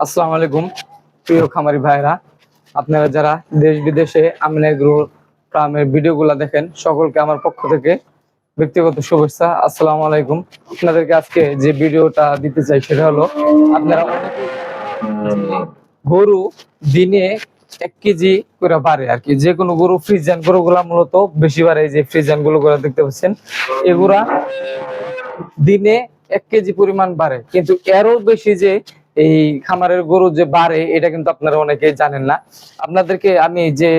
আসসালামু আলাইকুম, প্রিয় খামারি ভাইরা আপনারা যারা দেশ বিদেশে আমিনা এগ্রো ফার্মের ভিডিওগুলো দেখেন, সকলকে আমার পক্ষ থেকে ব্যক্তিগত শুভেচ্ছা। আসসালামু আলাইকুম। আপনাদেরকে আজকে যে ভিডিওটা দিতে চাই সেটা হলো, আপনারা গরু দিনে এক কেজি করে বাড়ে আর কি। যে কোনো গরু ফ্রিজান গরুগুলা মূলত বেশি বাড়ে যে ফ্রিজানগুলো গুলা দেখতে পাচ্ছেন, এগুলা দিনে এক কেজি পরিমাণ বাড়ে। কিন্তু এরও বেশি যে এই খামারের গরু যে বাড়ে, এটা কিন্তু আপনারা অনেকেই জানেন না। আপনাদেরকে আমি যে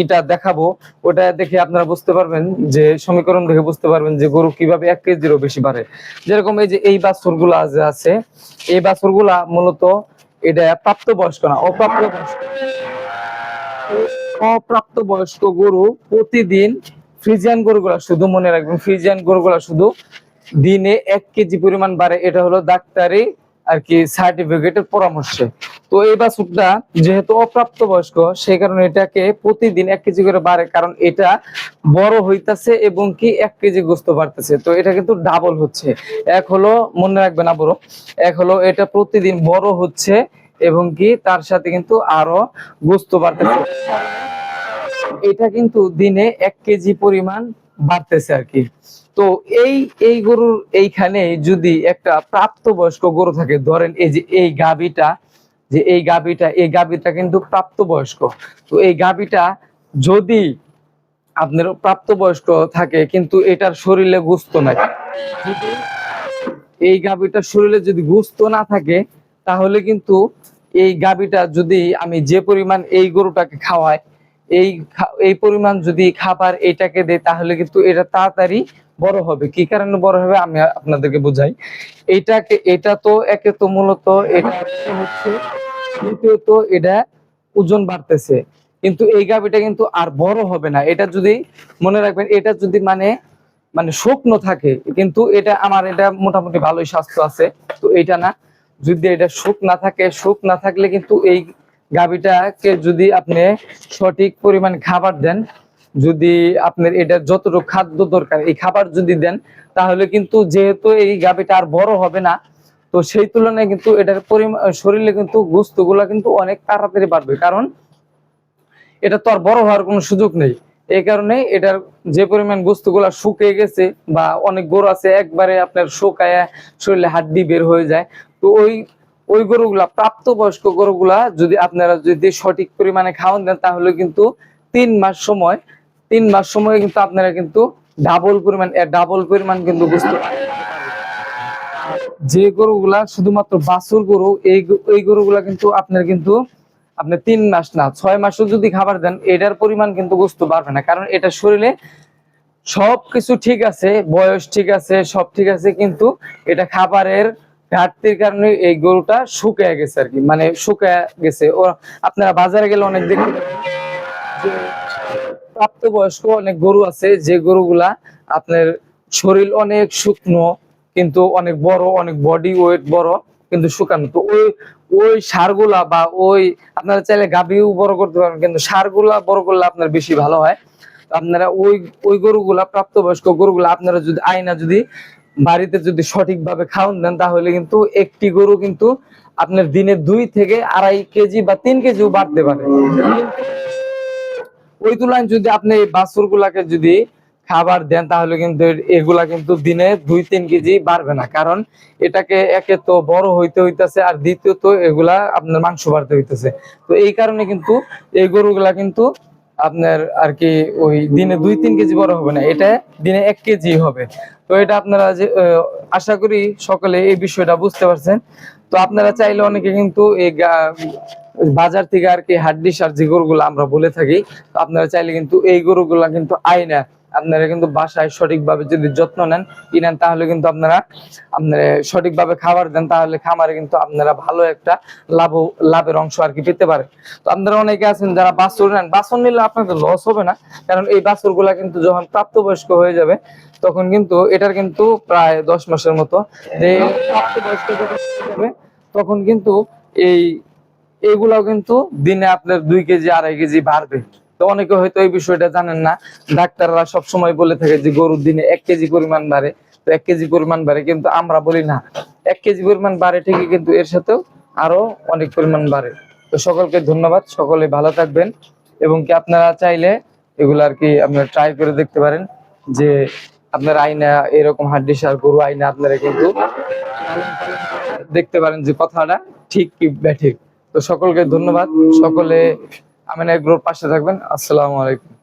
ইটা দেখাবো, ওটা দেখে আপনারা বুঝতে পারবেন যে, সমীকরণ দেখে বুঝতে পারবেন যে গরু কীভাবে এক কেজিরও বেশি বাড়ে। যেরকম এই যে এই বাছুরগুলা যে আছে, এই বাছুরগুলা মূলত এটা প্রাপ্ত বয়স্ক না অপ্রাপ্ত বয়স্ক অপ্রাপ্ত বয়স্ক গরু প্রতিদিন ফ্রিজিয়ান গরুগুলা শুধু মনে রাখবেন, ফ্রিজিয়ান গরুগুলা শুধু দিনে এক কেজি পরিমাণ বাড়ে। এটা হলো ডাক্তারি আর কি সার্টিফিকেটের পরামর্শে। তো এই বাছুরটা যেহেতু অপ্রাপ্ত বয়স্ক সেই কারণে এটাকে প্রতিদিন এক কেজি করে বাড়ে, কারণ এটা বড় হইতাছে এবং কি এক কেজি গোস্ত বাড়তেছে। তো এটা কিন্তু ডাবল হচ্ছে। এক হলো, মনে রাখবেন আবারও, এক হলো এটা প্রতিদিন বড় হচ্ছে এবং কি তার সাথে কিন্তু আরও গোস্ত বাড়তেছে। এটা কিন্তু দিনে এক কেজি পরিমাণ বাড়তেছে আর কি। তো এই এই গরুর এইখানে যদি একটা প্রাপ্তবয়স্ক গরু থাকে, ধরেন এই যে এই গাবিটা যে এই গাবিটা এই গাবিটা কিন্তু প্রাপ্তবয়স্ক। তো এই গাবিটা যদি আপনার প্রাপ্তবয়স্ক থাকে, কিন্তু এটার শরীরে গুস্ত নাই। এই গাবিটার শরীরে যদি গুস্ত না থাকে, তাহলে কিন্তু এই গাবিটা যদি আমি যে পরিমাণ এই গরুটাকে খাওয়াই এই এই পরিমাণ যদি খাবার এটাকে দেয়, তাহলে কিন্তু এটা তাড়াতাড়ি বড় হবে। কি কারণে বড় হবে? আমি আপনাদেরকে বুঝাই। এটাকে, এটা তো একে তো মূলত এটা হচ্ছে দ্বিতীয়ত এটা ওজন বাড়তেছে। কিন্তু এই গাভিটা কিন্তু আর বড় হবে না। এটা যদি মনে রাখবেন, এটা যদি মানে মানে শুকনো থাকে, কিন্তু এটা আমার এটা মোটামুটি ভালোই স্বাস্থ্য আছে। তো এটা না, যদি এটা সুখ না থাকে সুখ না থাকলে কিন্তু এই গাভিটাকে যদি আপনি সঠিক পরিমাণ খাবার দেন, যদি আপনার এটা যতটুকু খাদ্য দরকার, এই খাবার যদি দেন, তাহলে কিন্তু যেহেতু এই গাভিটা আর বড় হবে না, তো সেই তুলনায় কিন্তু এটার পরিমাণ শরীরে কিন্তু গুস্তগুলা কিন্তু অনেক তাড়াতাড়ি বাড়বে। কারণ এটা তো আর বড় হওয়ার কোনো সুযোগ নেই। এই কারণে এটার যে পরিমাণ গুস্তগুলা শুকিয়ে গেছে বা অনেক গরু আছে, একবারে আপনার শুকায় শরীরে হাড্ডি বের হয়ে যায়, তো ওই ওই গরুগুলা, প্রাপ্তবয়স্ক গরুগুলা যদি আপনারা যদি সঠিক পরিমাণে খাওয়ান দেন, তাহলে কিন্তু তিন মাস সময়, তিন মাস সময় কিন্তু আপনারা কিন্তু ডাবল পরিমাণ ডাবল পরিমাণ কিন্তু বুঝতে যে গরুগুলা শুধুমাত্র বাছুর গরু, এই এই গরুগুলা কিন্তু আপনার কিন্তু, আপনি তিন মাস না, ছয় মাসও যদি খাবার দেন, এটার পরিমাণ কিন্তু গোস্ত বাড়বে না। কারণ এটা শরীরে সব কিছু ঠিক আছে, বয়স ঠিক আছে, সব ঠিক আছে, কিন্তু এটা খাবারের ঘাটতির কারণে এই গরুটা শুকিয়ে গেছে আর কি। মানে শুকিয়ে গেছে। ও আপনারা বাজারে গেলে অনেক দেখতে প্রাপ্তবয়স্ক অনেক গরু আছে, যে গরুগুলা আপনার শরীর অনেক শুকনো, কিন্তু অনেক বড়, অনেক বডি ওয়েট বড়, কিন্তু শুকানো। তো ওই ওই সারগুলা বা ওই আপনারা চাইলে গাভিও বড় করতে পারবেন, কিন্তু সারগুলা বড় করলে আপনার বেশি ভালো হয়। আপনারা ওই ওই গরুগুলা, প্রাপ্তবয়স্ক গরুগুলা আপনারা যদি আয়না যদি বাড়িতে যদি সঠিকভাবে খাওয়ান দেন, তাহলে কিন্তু একটি গরু কিন্তু আপনার দিনে দুই থেকে আড়াই কেজি বা তিন কেজিও বাড়তে পারে। ওই তুলনায় যদি আপনি এই বাছুর গুলাকে যদি খাবার দেন, তাহলে কিন্তু এগুলা কিন্তু দিনে দুই তিন কেজি বাড়বে না। কারণ এটাকে একে তো বড় হইতে হইতেছে আর দ্বিতীয়ত এগুলা আপনার মাংস বাড়তে হইতেছে। তো এই কারণে কিন্তু এই গরুগুলা কিন্তু আপনার আর কি ওই দিনে দুই, তিন কেজি বড় হবে না, এটা দিনে এক কেজি হবে। তো এটা আপনারা যে আশা করি সকলে এই বিষয়টা বুঝতে পারছেন। তো আপনারা চাইলে অনেকে কিন্তু এই বাজার থেকে আর কি হাড্ডি আর যে গরুগুলো আমরা বলে থাকি আপনারা চাইলে কিন্তু এই গরুগুলা কিন্তু আইনা আপনারা কিন্তু বাসায় সঠিকভাবে যদি যত্ন নেন কিনেন তাহলে কিন্তু আপনারা আপনারা সঠিকভাবে খাবার দেন, তাহলে খামারে কিন্তু আপনারা ভালো একটা লাভ লাভের অংশ আর কি পেতে পারে তো আপনারা অনেকে আছেন যারা বাছুর নেন, বাছুর নিলে আপনাদের লস হবে না, কারণ এই বাছুরগুলা কিন্তু যখন প্রাপ্তবয়স্ক হয়ে যাবে, তখন কিন্তু এটার কিন্তু প্রায় দশ মাসের মতো যে প্রাপ্তবয়স্ক যাবে, তখন কিন্তু এই, এগুলাও কিন্তু দিনে আপনার দুই কেজি, আড়াই কেজি বাড়বে। তো অনেকে হয়তো এই বিষয়টা জানেন না। ডাক্তাররা সব সময় বলে থাকে যে গরুর দিনে এক কেজি পরিমাণ বাড়ে। তো এক কেজি পরিমাণ বাড়ে কিন্তু আমরা বলি না। এক কেজি পরিমাণ বাড়ে ঠিকই কিন্তু এর সাথেও আরও অনেক পরিমাণ বাড়ে। তো সকলকে ধন্যবাদ। সকলে ভালো থাকবেন এবং কি আপনারা চাইলে এগুলো আর কি আপনারা ট্রাই করে দেখতে পারেন যে আপনার আইনা এরকম হাড্ডি সার গরু আইনা আপনারা কিন্তু দেখতে পারেন যে কথাটা ঠিক কি ব্যাঠিক। তো সকলকে ধন্যবাদ। সকলে আমিনা গ্রুপ পাশে থাকবেন। আসসালামু আলাইকুম।